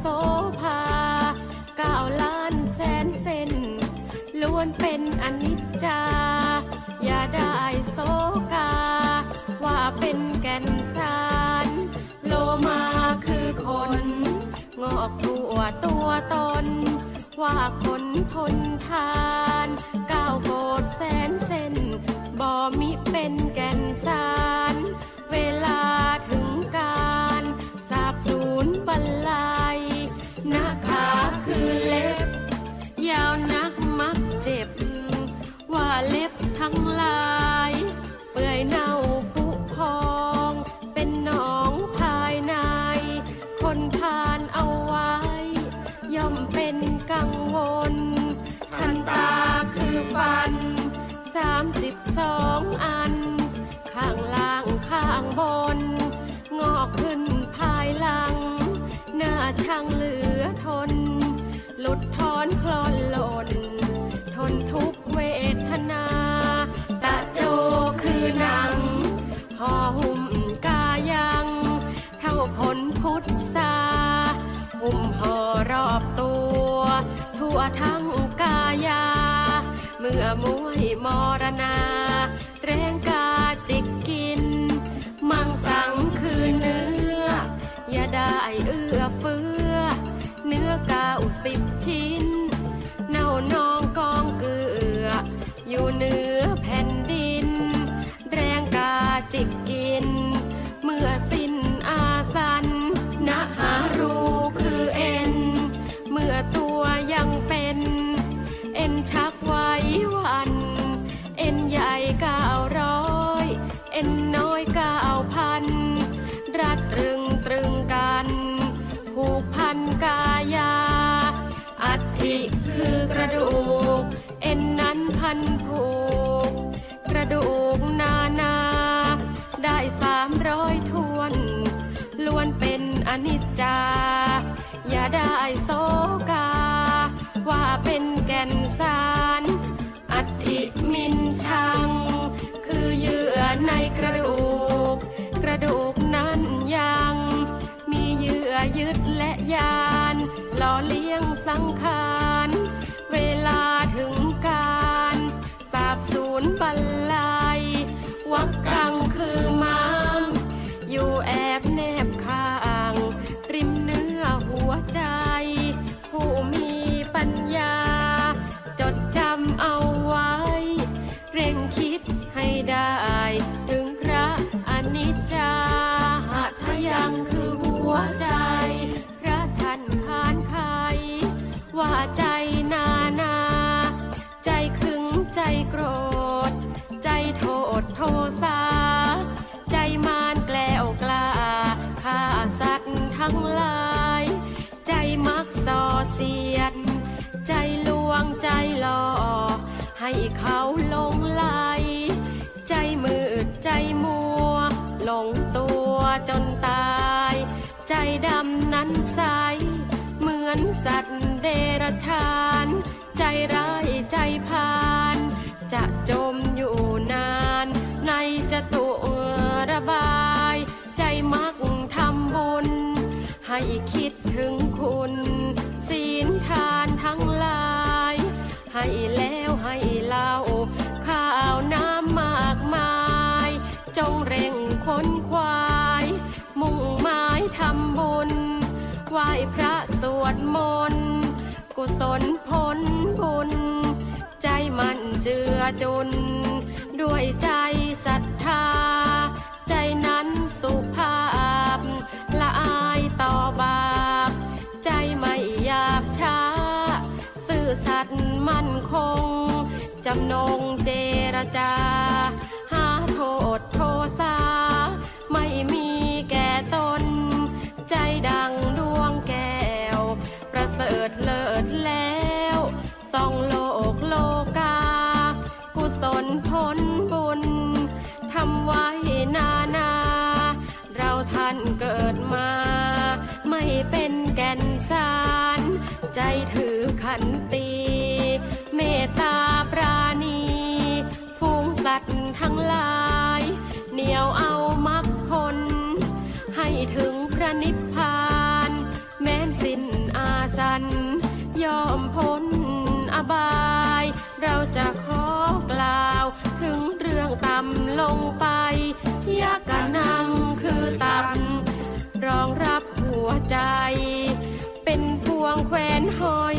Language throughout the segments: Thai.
โสภาเก้าล้านแสนเซนล้วนเป็นอนิจจา อย่าได้โศกา ว่าเป็นแก่นสาร โลมาคือคน งอกทั่วตัวตน ว่าคนทนทาน ก้าวโกดแสนเส้นบ่มิเป็น หลุดทอนคลอนหล่นทนทุกเวทนา ตะโจคือหนังห่อหุ้มกายัง เท่าผลพุทธาหุ้มห่อรอบตัว ทั่วทั้งกายา เมื่อมวยมรณา แรงกาจิกกิน มังสังคือเนื้อ อย่าได้เอื้อเฟื้อ สิบชิ้น เน่านองกองเกลือ อยู่เนื้อ อนิจจา อย่าได้โศกา ว่าเป็นแก่นสารอัติมินชัง คือเหยื่อในกระดูก กระดูกนั้นยัง มีเหยื่อยึดและยานหล่อเลี้ยงสังขาร เสียด ใจลวงใจหลอกให้เขาหลงไหลใจมืดใจมัว หลงตัวจนตาย ใจดำนั้นใส เหมือนสัตว์เดรัจฉาน ใจร้ายใจพาน จะจมอยู่นาน ในจะตุระบาย ใจมักทำบุญ ให้คิด กุศลผลบุญ ใจมันเจือจุน ด้วยใจศรัทธา ใจนั้นสุภาพ ละอายต่อบาป ใจไม่หยาบช้า ซื่อสัตย์มั่นคง จำนงเจรจา หาโทษโทษาไม่มีแก่ตน ใจดังดวงแก้ว ประเสริฐเลิศ ทั้งหลาย เหนียวเอามักผล ให้ถึงพระนิพพาน แม้นสิ้นอาสัน ยอมพ้นอบาย เราจะขอกล่าว ถึงเรื่องต่ำลงไปยากกะนังคือต่ำรองรับหัวใจ เป็นพวงแควนห้อย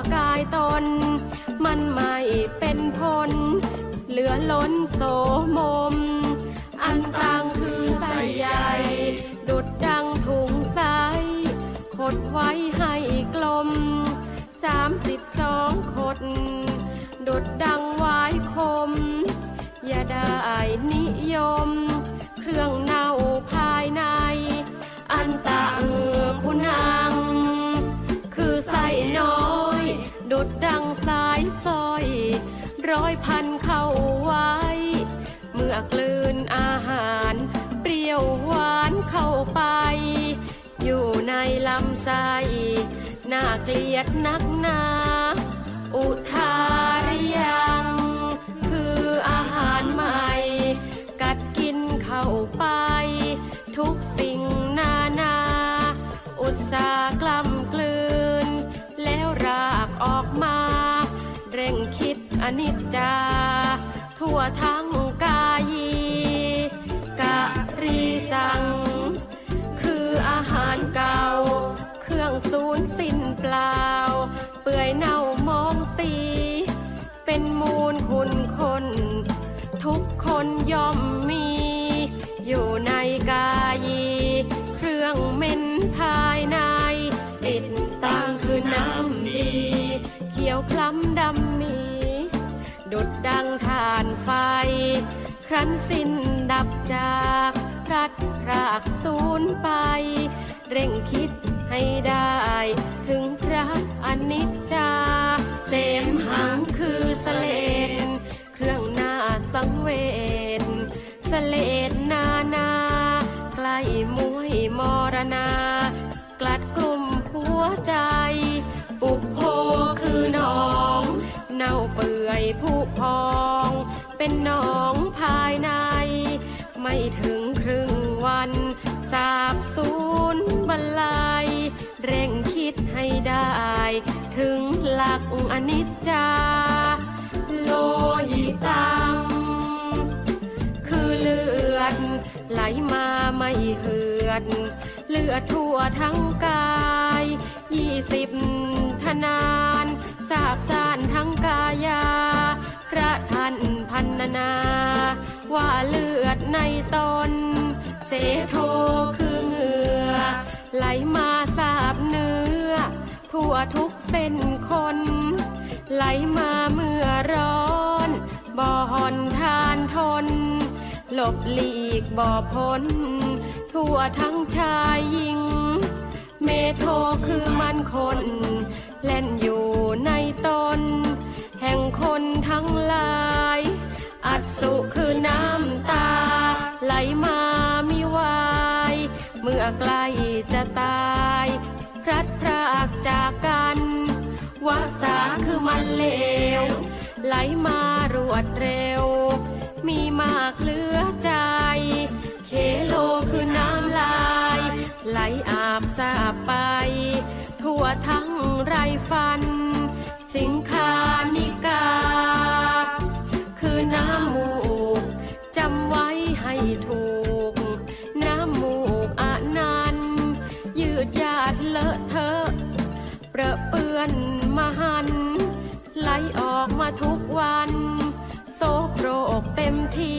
ากายตน มันไม่เป็นผลเหลือล้นโสมม อันตังคือใส่ใหญ่ ดุดดังถุงใสขดไว้ให้กลมสามสิบสองขด ดุดดังไว้คม อย่าได้นิยม เครื่องเน่าภายใน อันตะเอือคุณัง เข้าไว้ เมื่อกลืนอาหาร เปรี้ยวหวานเข้าไป อยู่ในลำไส้น่าเกลียดนักหนา อุทาริยัง คืออาหารใหม่ กัดกินเข้าไป ทุกสิ่งนานา อุตสากล้ำกลืน แล้วรากออกมา เร่งคิดอนิจจา ทั่วทั้งกายีกะรีสัง คืออาหารเก่า เครื่องสูญสิ้นเปล่า เปื่อยเน่ามองสี เป็นมูลคุณคน ทุกคนย่อมมี อยู่ในกายี ไฟ ครั้นสิ้นดับจากพลัดรากสูญไป เร่งคิดให้ได้ ถึงพระอนิจจา เสมหังคือสเลน เครื่องหน้าสังเวชสเลดนานา ใกล้มวยมรณา กลัดกลุ่มหัวใจ ปุกโพคือหนอง เน่าเปื่อยผุพอง เป็นหนองภายใน ไม่ถึงครึ่งวันสาบสูญบรรลัย เร่งคิดให้ได้ ถึงหลักอนิจจา โลหิตัง คือเลือด ไหลมาไม่เหือด เลือดทั่วทั้งกายยี่สิบทนานสาบสานทั้งกายา พระท่านพันนา ว่าเลือดในตน เสโทคือเหงื่อ ไหลมาสาบเนื้อ ทั่วทุกเส้นคน ไหลมาเมื่อร้อนบ่หอนทานทน หลบหลีกบ่อพ้น ทั่วทั้งชายหญิง เมโทคือมันคน เล่นอยู่ในตน แห่งคนทั้งหลาย อัสุคือน้ำตา ไหลมามิวาย เมื่อใกล้จะตาย พลัดพรากจากกันวาสาคือมันเลว ไหลมารวดเร็ว มีมากเหลือใจ เคโลคือน้ำลาย ไหลอาบสาบไป ทั่วทั้งไรฟัน สิงคานิกา คือน้ำมูกจำไว้ให้ถูก น้ำมูกอนันยืดยาดเลอะเทอะเปรอะเปื้อนมหัน ไหลออกมาทุกวัน โซโครกเต็มที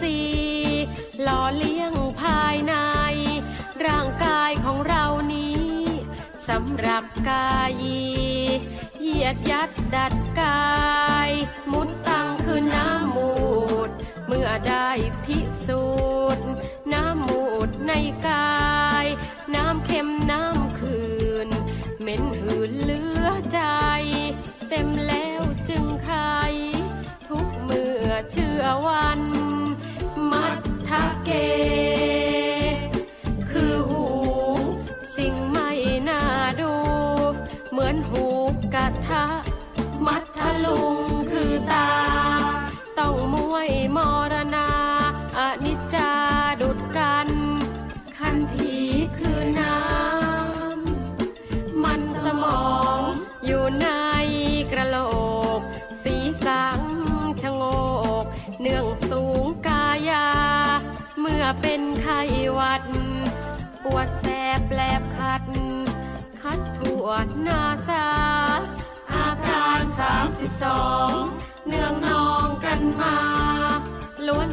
ทรีย์หล่อเลี้ยงภายใน ร่างกายของเรานี้สำหรับกายเหยียดยัดดัดกาย มุดตังคือน้ำมูด เมื่อได้พิสูจน์น้ำมูดในกาย น้ำเค็มน้ำคืน เหม็นหืนเหลือใจ เต็มแล้วจึงไขทุกเมื่อเชื่อวัน สิบสองเนื่องนองกันมาล้วน